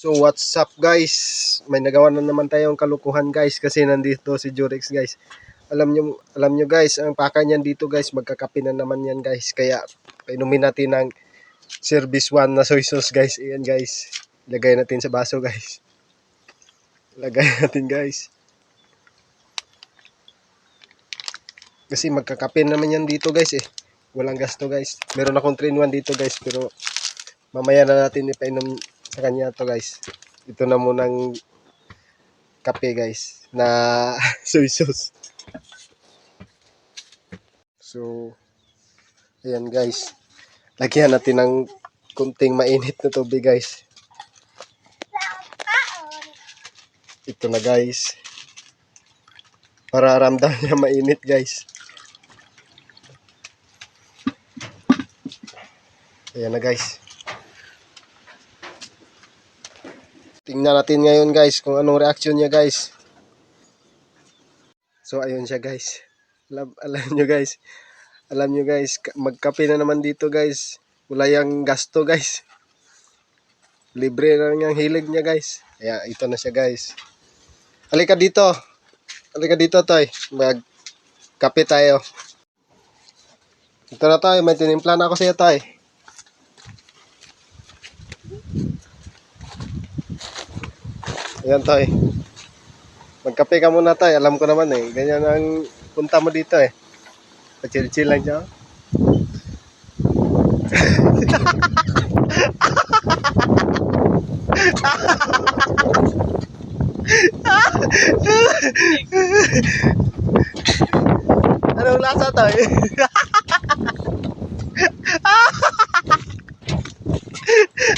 So what's up guys? May nagawa na naman tayong kalukuhan guys kasi nandito si Jurex guys. Alam nyo, alam nyo guys, ang paka niyan dito guys, magkakape na naman yan guys. Kaya painumin natin ng service 1 na soy sauce guys. Ayan guys. Lagay natin sa baso guys. Lagay natin guys. Kasi magkakape naman yan dito guys eh. Walang gasto guys. Meron akong 3 in 1 dito guys pero mamaya na natin ipainom sa kanya to guys. Ito na munang kape guys na soy sauce. So, ayan guys. Lagyan natin ng kunting mainit na tubig guys. Ito na guys. Para ramdam niya mainit guys. Ayan na guys. Tingnan natin ngayon guys kung anong reaction niya guys. So ayun siya guys. Alam, alam nyo guys. Alam nyo guys, ka- magkape na naman dito guys. Wala yung gasto guys. Libre na yung hilig niya guys. Ayan, ito na siya guys. Halika dito. Halika dito toy. Magkape tayo. Ito na tayo. May tinimpla na ako sa iyo toy. Ayan toy. Magkape ka muna tayo. Alam ko naman eh. Ganyan ang punta mo dito eh. Pachil-chill lang siya. Anong lasa to eh?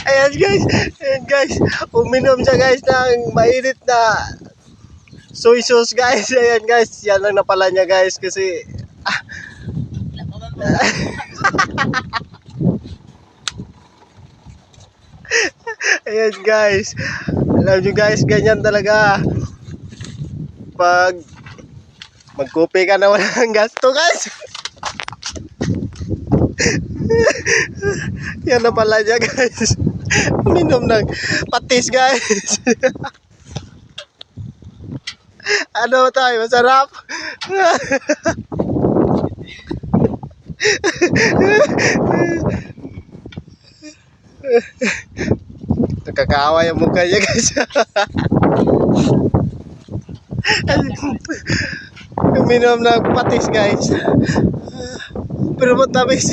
Ayan guys, ayan guys, uminom siya guys ng mainit na soy sauce guys. Ayan guys, yan lang na pala niya guys kasi Ayan guys. Alam nyo guys, ganyan talaga. Pag magkupi ka na walang gasto guys. Yan na pala niya guys. Minom ng patis guys. ano tayo? Masarap? Nakakaawa yung mukha niya guys. Uminom ng patis guys. Pero matamis.